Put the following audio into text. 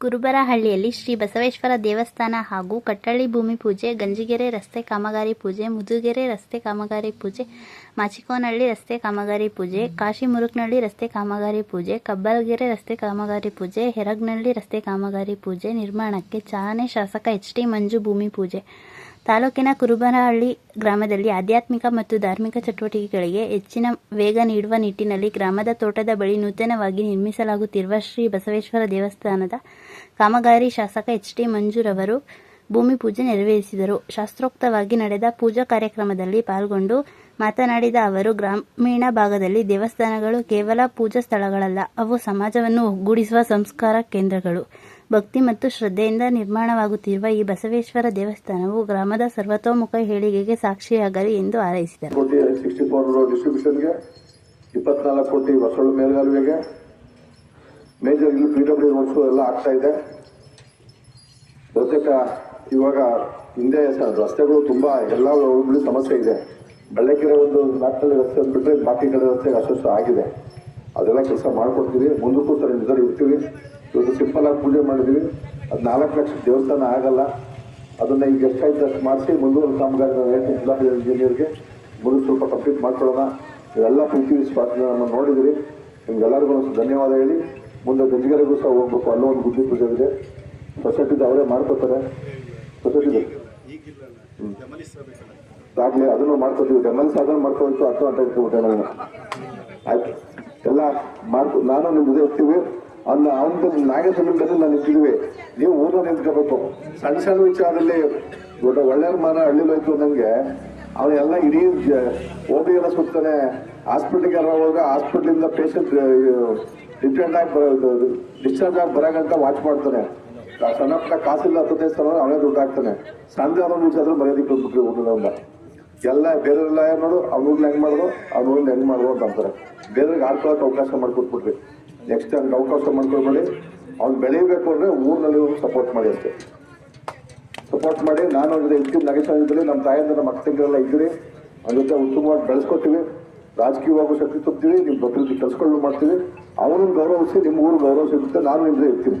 ಕುರುಬರಹಳ್ಳಿಯಲ್ಲಿ ಶ್ರೀ ಬಸವೇಶ್ವರ ದೇವಸ್ಥಾನ ಹಾಗೂ ಕಟ್ಟಳ್ಳಿ ಭೂಮಿ ಪೂಜೆ, ಗಂಜಿಗೆರೆ ರಸ್ತೆ ಕಾಮಗಾರಿ ಪೂಜೆ, ಮುದುಗೆರೆ ರಸ್ತೆ ಕಾಮಗಾರಿ ಪೂಜೆ, ಮಾಚಿಕೋನಹಳ್ಳಿ ರಸ್ತೆ ಕಾಮಗಾರಿ ಪೂಜೆ ಕಾಶಿ ಮುರುಕ್ನಹಳ್ಳಿ ರಸ್ತೆ ಕಾಮಗಾರಿ ಪೂಜೆ, ಕಬ್ಬಲ್ಗೆರೆ ರಸ್ತೆ ಕಾಮಗಾರಿ ಪೂಜೆ, ಹೆರಗ್ನಹಳ್ಳಿ ರಸ್ತೆ ಕಾಮಗಾರಿ ಪೂಜೆ, ನಿರ್ಮಾಣಕ್ಕೆ ಚಾಲನೆ ಶಾಸಕ ಎಚ್ ಟಿ ಮಂಜು ಭೂಮಿ ಪೂಜೆ. ತಾಲೂಕಿನ ಕುರುಬನಹಳ್ಳಿ ಗ್ರಾಮದಲ್ಲಿ ಆಧ್ಯಾತ್ಮಿಕ ಮತ್ತು ಧಾರ್ಮಿಕ ಚಟುವಟಿಕೆಗಳಿಗೆ ಹೆಚ್ಚಿನ ವೇಗ ನೀಡುವ ನಿಟ್ಟಿನಲ್ಲಿ ಗ್ರಾಮದ ತೋಟದ ಬಳಿ ನೂತನವಾಗಿ ನಿರ್ಮಿಸಲಾಗುತ್ತಿರುವ ಶ್ರೀ ಬಸವೇಶ್ವರ ದೇವಸ್ಥಾನದ ಕಾಮಗಾರಿ ಶಾಸಕ ಎಚ್ ಟಿ ಮಂಜುರವರು ಭೂಮಿ ಪೂಜೆ ನೆರವೇರಿಸಿದರು. ಶಾಸ್ತ್ರೋಕ್ತವಾಗಿ ನಡೆದ ಪೂಜಾ ಕಾರ್ಯಕ್ರಮದಲ್ಲಿ ಪಾಲ್ಗೊಂಡು ಮಾತನಾಡಿದ ಅವರು, ಗ್ರಾಮೀಣ ಭಾಗದಲ್ಲಿ ದೇವಸ್ಥಾನಗಳು ಕೇವಲ ಪೂಜಾ ಸ್ಥಳಗಳಲ್ಲ, ಅವು ಸಮಾಜವನ್ನು ಒಗ್ಗೂಡಿಸುವ ಸಂಸ್ಕಾರ ಕೇಂದ್ರಗಳು. ಭಕ್ತಿ ಮತ್ತು ಶ್ರದ್ಧೆಯಿಂದ ನಿರ್ಮಾಣವಾಗುತ್ತಿರುವ ಈ ಬಸವೇಶ್ವರ ದೇವಸ್ಥಾನವು ಗ್ರಾಮದ ಸರ್ವತೋಮುಖ ಏಳಿಗೆಗೆ ಸಾಕ್ಷಿಯಾಗಲಿ ಎಂದು ಹಾರೈಸಿದರು. ಇಪ್ಪತ್ನಾಲ್ಕು ಕೋಟಿ ಹೊಸಳು ಮೇಲ್ಗಾಲುವೆಗೆ ಮೇಜರ್ ಇಲ್ಲಿ ಪಿ ಡಬ್ಲ್ಯೂ ರೋಡ್ಸು ಎಲ್ಲ ಆಗ್ತಾ ಇದೆ. ಬಹುತೇಕ ಇವಾಗ ಹಿಂದೆ ರಸ್ತೆಗಳು ತುಂಬಾ ಎಲ್ಲ ಊರುಗಳಲ್ಲಿ ಸಮಸ್ಯೆ ಇದೆ. ಬೆಳ್ಳಕೆರೆ ಒಂದು ನಾಲ್ಕಲ್ಲಿ ರಸ್ತೆ ಬಿಟ್ಟರೆ ಬಾಕಿ ಕಡೆ ರಸ್ತೆ ಅಷ್ಟು ಆಗಿದೆ. ಅದೆಲ್ಲ ಕೆಲಸ ಮಾಡಿಕೊಡ್ತೀವಿ. ಮುಂದಕ್ಕೂ ಸರ್ ನಿಜ ಇರ್ತೀವಿ. ಇವತ್ತು ಸಿಂಪಲ್ ಆಗಿ ಪೂಜೆ ಮಾಡಿದ್ವಿ. ಅದು ನಾಲ್ಕು ಲಕ್ಷ ದೇವಸ್ಥಾನ ಆಗಲ್ಲ. ಅದನ್ನ ಈಗ ಎಷ್ಟಾಯ್ತು ಅಷ್ಟು ಮಾಡಿಸಿ ಮುಂದುವರೆದ ಕಾಮಗಾರಿ ಜಿಲ್ಲಾ ಇಂಜಿನಿಯರ್ಗೆ ಮುಂದೆ ಸ್ವಲ್ಪ ಕಂಪ್ಲೀಟ್ ಮಾಡ್ಕೊಳ್ಳೋಣ. ಇವೆಲ್ಲ ಪ್ರೀತಿ ವಿಶ್ವಾಸ ನಮ್ಮ ನೋಡಿದಿರಿ. ನಿಮ್ಗೆಲ್ಲರಿಗೂ ಒಂದು ಧನ್ಯವಾದ ಹೇಳಿ. ಮುಂದೆ ಗಂಜಿಗರಿಗೂ ಸಹ ಹೋಗ್ಬೇಕು. ಅಲ್ಲೂ ಒಂದು ಬುದ್ಧಿ ಪೂಜೆ ಇದೆ. ಸೊಸೈಟಿದು ಅವರೇ ಮಾಡ್ಕೋತಾರೆ. ಸೊಸೈಟಿದು? ಆಗಲಿ, ಅದನ್ನು ಮಾಡ್ಕೋತೀವಿ. ಡೆಮಲ್ಸ್ ಅದನ್ನು ಮಾಡ್ಕೊಳ್ತು ಅರ್ಥ ಅಂತ ಇಟ್ಬಿಟ್ಟೆ ಆಯಿತು. ಎಲ್ಲ ಮಾಡ್ಕೊ ನಾನು ನಿಮ್ಗೆ ಇರ್ತೀವಿ ಅನ್ನ ಅವನ ನಾಗೇಶ್ವರದಲ್ಲಿ ನಾನು ನಿಂತಿದ್ವಿ ನೀವು ಊರಲ್ಲಿ ನಿಂತ್ಕೋಬೇಕು. ಸಣ್ಣ ಸಣ್ಣ ವಿಚಾರದಲ್ಲಿ ದೊಡ್ಡ ಒಳ್ಳೆಯ ಮರ ಹಳ್ಳಿಲೋಯ್ತು ನನಗೆ ಅವನೆಲ್ಲ ಇಡೀ ಓಬಿ ಎಲ್ಲ ಸುತ್ತಾನೆ ಹಾಸ್ಪಿಟ್ಲಿಗೆ ಹೋಗ ಹಾಸ್ಪಿಟ್ಲಿಂದ ಪೇಷಂಟ್ ಡಿಪೆಂಡ್ ಆಗಿ ಬರೋ ಡಿಸ್ಚಾರ್ಜ್ ಆಗಿ ಬರೋಗಂಟ ವಾಚ್ ಮಾಡ್ತಾನೆ. ಸಣ್ಣ ಪುಟ್ಟ ಕಾಸಿಲ್ಲ ಹತ್ತು ಸ್ಥಳ ಅವನೇ ದುಡ್ಡು ಹಾಕ್ತಾನೆ. ಸಂಜೆ ಅವನ ವಿಚಾರ ಮರ್ಯಾದಕ್ಕೆ ಬಂದ್ಬಿಟ್ರಿ ಊಟದಿಂದ ಎಲ್ಲ ಬೇರೆಲ್ಲ ನೋಡು, ಅವ್ನ ಹೆಂಗ್ ಮಾಡಿದ್ರು ಅವ್ನ ಊರ್ನ ಹೆಂಗ್ ಮಾಡಿದ್ರು ಅಂತ ಅಂತಾರೆ. ಬೇರೆಯವ್ರಿಗೆ ಆಡ್ಕೊಳಕ್ಕೆ ಅವಕಾಶ ಮಾಡ್ಕೊಟ್ಬಿಟ್ರಿ. ನೆಕ್ಸ್ಟ್ ಹಂಗೆ ಅವಕಾಶ ಮಾಡ್ಕೊಳ್ಬೇಡಿ ಅವ್ನು ಬೆಳೀಬೇಕು ಅಂದರೆ ಊರಿನಲ್ಲಿ ಸಪೋರ್ಟ್ ಮಾಡಿ ಅಷ್ಟೇ. ಸಪೋರ್ಟ್ ಮಾಡಿ, ನಾನು ಅವ್ರ ಇರ್ತೀನಿ ನಗೇಶ್ ಇದ್ರಿ ನಮ್ಮ ತಾಯಿಂದ ನಮ್ಮ ಅಕ್ಕಂಗೆಲ್ಲ ಇದ್ದೀರಿ. ಅವ್ರ ಜೊತೆ ಉತ್ತಮವಾಗಿ ಬೆಳೆಸ್ಕೊತೀವಿ. ರಾಜಕೀಯವಾಗೂ ಶಕ್ತಿ ತುಂಬ್ತೀವಿ ನಿಮ್ಮ ಭದ್ರತೆ ಕೆಲಸಗಳು ಮಾಡ್ತೀವಿ ಅವನನ್ನು ಗೌರವಿಸಿ ನಿಮ್ಮ ಊರು ಗೌರವ ಸಿಗುತ್ತೆ, ನಾನು ನಿಮ್ಮದೇ ಇರ್ತೀನಿ.